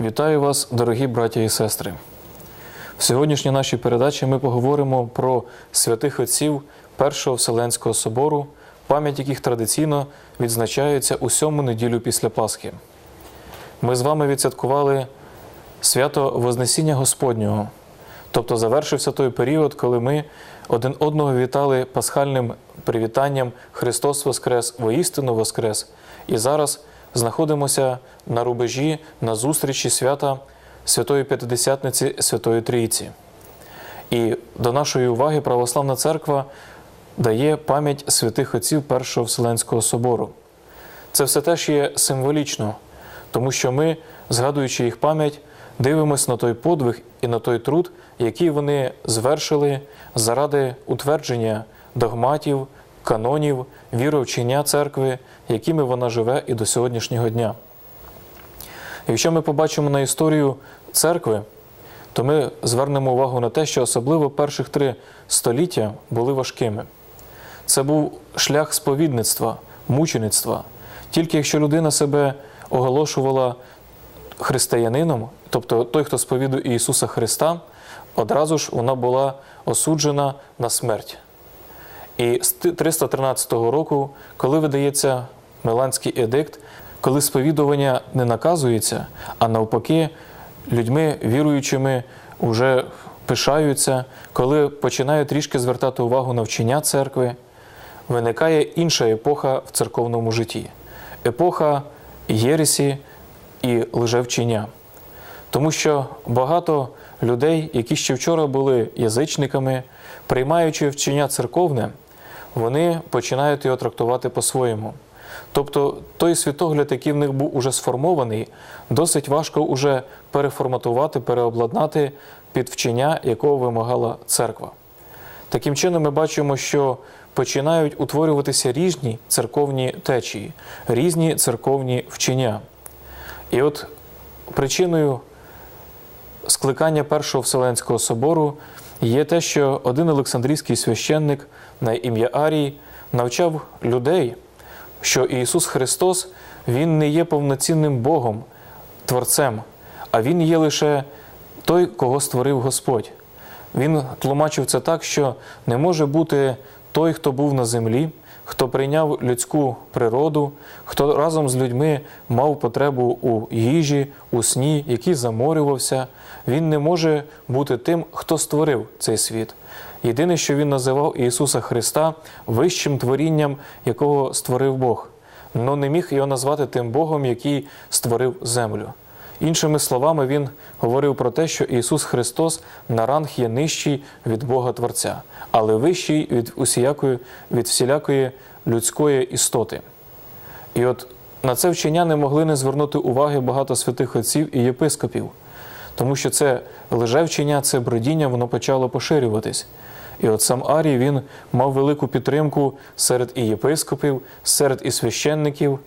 Вітаю вас, дорогі браття і сестри. В сьогоднішній нашій передачі ми поговоримо про святих отців Першого Вселенського собору, пам'ять яких традиційно відзначається у сьому неділю після Пасхи. Ми з вами відсвяткували свято Вознесіння Господнього, тобто завершився той період, коли ми один одного вітали пасхальним привітанням Христос Воскрес, воістину Воскрес. І зараз знаходимося на рубежі на зустрічі свята Святої П'ятидесятниці Святої Трійці. І до нашої уваги Православна Церква дає пам'ять святих отців Першого Вселенського собору. Це все теж є символічно, тому що ми, згадуючи їх пам'ять, дивимося на той подвиг і на той труд, який вони звершили заради утвердження догматів, канонів, віровчення церкви, якими вона живе і до сьогоднішнього дня. Якщо ми побачимо на історію церкви, то ми звернемо увагу на те, що особливо перших три століття були важкими. Це був шлях сповідництва, мучеництва. Тільки якщо людина себе оголошувала християнином, тобто той, хто сповідує Ісуса Христа, одразу ж вона була осуджена на смерть. І з 313 року, коли видається Миланський едикт, коли сповідування не наказується, а навпаки, людьми віруючими вже пишаються, коли починають трішки звертати увагу на вчення церкви, виникає інша епоха в церковному житті епоха єресі і лжевчення. Тому що багато людей, які ще вчора були язичниками, приймаючи вчення церковне, вони починають його трактувати по-своєму. Тобто той світогляд, який в них був уже сформований, досить важко уже переформатувати, переобладнати під вчення, якого вимагала церква. Таким чином, ми бачимо, що починають утворюватися різні церковні течії, різні церковні вчення. І от причиною скликання Першого Вселенського собору є те, що один Олександрійський священник на ім'я Арій навчав людей, що Ісус Христос Він не є повноцінним Богом, Творцем, а Він є лише той, кого створив Господь. Він тлумачив це так, що не може бути той, хто був на землі, хто прийняв людську природу, хто разом з людьми мав потребу у їжі, у сні, який заморювався. Він не може бути тим, хто створив цей світ. Єдине, що він називав Ісуса Христа вищим творінням, якого створив Бог, але не міг його назвати тим Богом, який створив землю. Іншими словами, він говорив про те, що Ісус Христос на ранг є нижчий від Бога Творця, але вищий від усілякої, від всілякої людської істоти. І от на це вчення не могли не звернути уваги багато святих отців і єпископів, тому що це лжевчення, це бродіння, воно почало поширюватись. І от сам Арій мав велику підтримку серед і єпископів, серед і священників.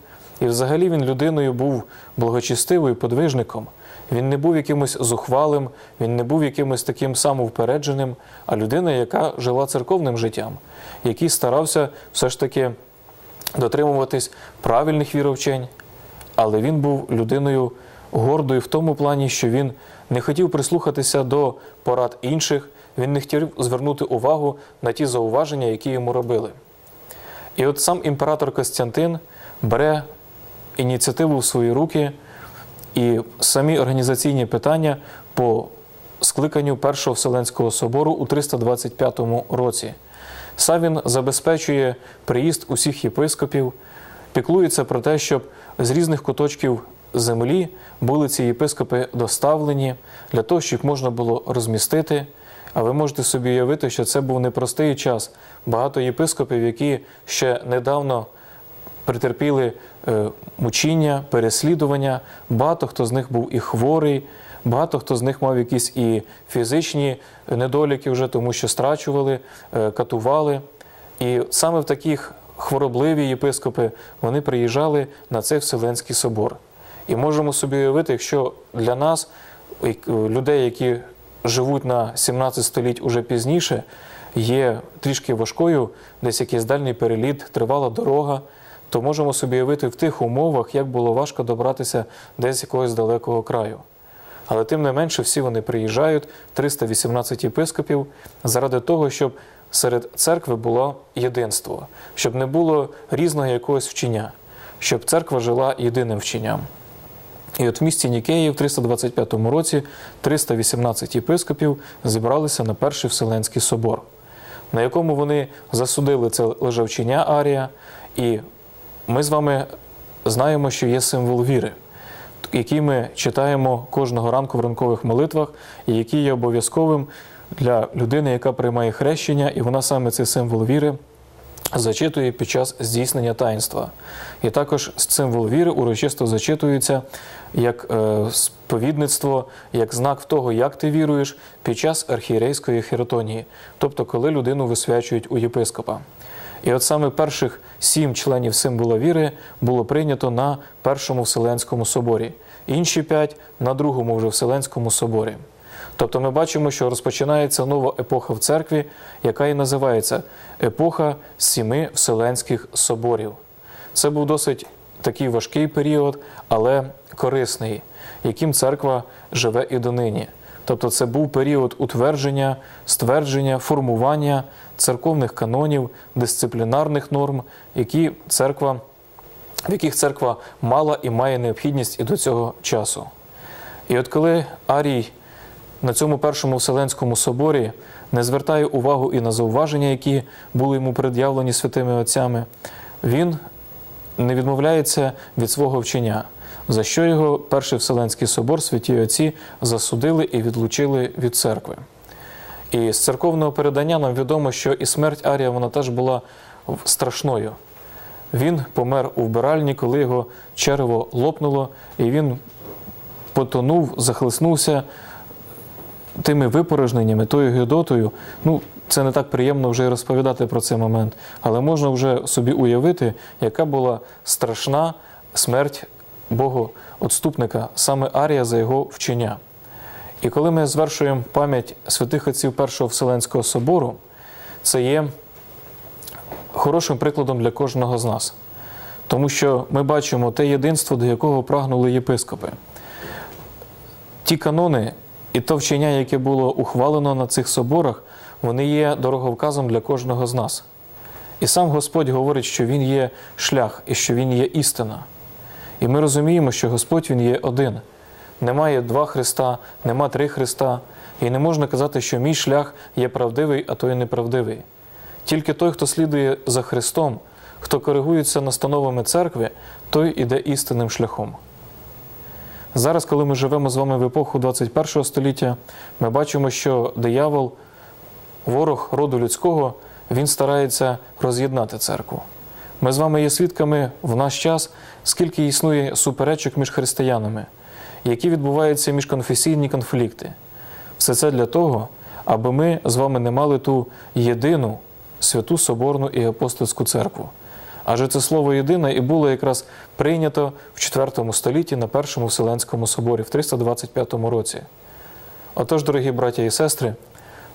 І взагалі він людиною був благочестивою подвижником. Він не був якимось зухвалим, він не був якимось таким самовпередженим, а людина, яка жила церковним життям, який старався все ж таки дотримуватись правильних віровчень, але він був людиною гордою в тому плані, що він не хотів прислухатися до порад інших, він не хотів звернути увагу на ті зауваження, які йому робили. І от сам імператор Костянтин бере ініціативу в свої руки і самі організаційні питання по скликанню Першого Вселенського собору у 325 році. Сам він забезпечує приїзд усіх єпископів, піклується про те, щоб з різних куточків землі були ці єпископи доставлені для того, щоб можна було розмістити. А ви можете собі уявити, що це був непростий час. Багато єпископів, які ще недавно претерпіли е, мучіння, переслідування. Багато хто з них був і хворий, багато хто з них мав якісь і фізичні недоліки, вже тому що страчували, е, катували. І саме в таких хворобливі єпископи вони приїжджали на цей Вселенський собор. І можемо собі уявити, якщо для нас, людей, які живуть на 17 століть уже пізніше, є трішки важкою, десь якийсь дальній переліт, тривала дорога, то можемо собі уявити в тих умовах, як було важко добратися десь якогось далекого краю. Але тим не менше, всі вони приїжджають, 318 єпископів, заради того, щоб серед церкви було єдинство, щоб не було різного якогось вчення, щоб церква жила єдиним вченням. І от в місті Нікеї в 325 році 318 єпископів зібралися на перший Вселенський собор, на якому вони засудили це лежавчення Арія, і ми з вами знаємо, що є символ віри, який ми читаємо кожного ранку в ранкових молитвах, і який є обов'язковим для людини, яка приймає хрещення, і вона саме цей символ віри зачитує під час здійснення таїнства. І також символ віри урочисто зачитується як е, сповідництво, як знак того, як ти віруєш під час архієрейської хіротонії, тобто коли людину висвячують у єпископа. І от саме перших сім членів символа віри було прийнято на Першому Вселенському соборі, інші п'ять на другому вже Вселенському соборі. Тобто ми бачимо, що розпочинається нова епоха в церкві, яка і називається епоха сіми Вселенських соборів. Це був досить такий важкий період, але корисний, яким церква живе і донині. Тобто це був період утвердження, ствердження, формування церковних канонів, дисциплінарних норм, які церква, в яких церква мала і має необхідність і до цього часу. І от коли Арій на цьому першому Вселенському соборі не звертає увагу і на зауваження, які були йому пред'явлені святими отцями, він не відмовляється від свого вчення, за що його перший Вселенський собор, святі отці, засудили і відлучили від церкви. І з церковного передання нам відомо, що і смерть Арія вона теж була страшною. Він помер у вбиральні, коли його черево лопнуло, і він потонув, захлиснувся тими випорожненнями, тою гидотою. Ну, це не так приємно вже розповідати про цей момент, але можна вже собі уявити, яка була страшна смерть Богу отступника, саме Арія за його вчення. І коли ми звершуємо пам'ять святих отців Першого Вселенського собору, це є хорошим прикладом для кожного з нас. Тому що ми бачимо те єдинство, до якого прагнули єпископи. Ті канони і то вчення, яке було ухвалено на цих соборах, вони є дороговказом для кожного з нас. І сам Господь говорить, що Він є шлях і що Він є істина. І ми розуміємо, що Господь Він є один. Немає два Христа, нема три Христа. І не можна казати, що мій шлях є правдивий, а той неправдивий. Тільки той, хто слідує за Христом, хто коригується настановами церкви, той іде істинним шляхом. Зараз, коли ми живемо з вами в епоху 21 століття, ми бачимо, що диявол, ворог роду людського, він старається роз'єднати церкву. Ми з вами є свідками в наш час, скільки існує суперечок між християнами, які відбуваються міжконфесійні конфлікти. Все це для того, аби ми з вами не мали ту єдину святу Соборну і апостольську церкву. Адже це слово єдине і було якраз прийнято в IV столітті на Першому Вселенському соборі в 325 році. Отож, дорогі браття і сестри,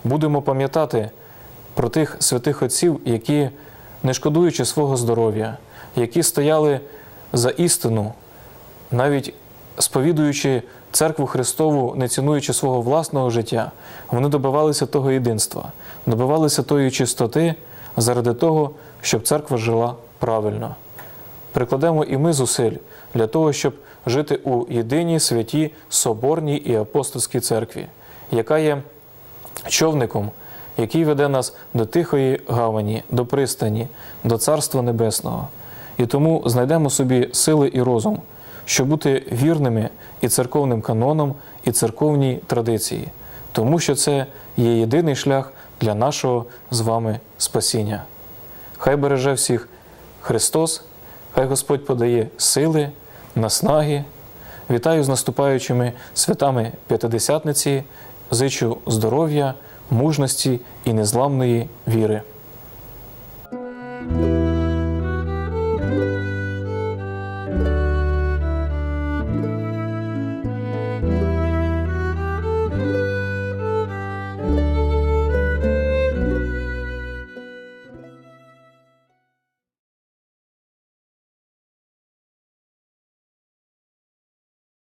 будемо пам'ятати про тих святих отців, які, не шкодуючи свого здоров'я, які стояли за істину, навіть сповідуючи церкву Христову, не цінуючи свого власного життя, вони добивалися того єдинства, добивалися тої чистоти заради того, щоб церква жила правильно. Прикладемо і ми зусиль для того, щоб жити у єдиній святій Соборній і апостольській церкві, яка є човником, який веде нас до тихої гавані, до пристані, до Царства Небесного. І тому знайдемо собі сили і розум, щоб бути вірними і церковним каноном, і церковній традиції, тому що це є єдиний шлях для нашого з вами спасіння. Хай береже всіх Христос, хай Господь подає сили, наснаги. Вітаю з наступаючими святами П'ятидесятниці, зичу здоров'я, мужності і незламної віри.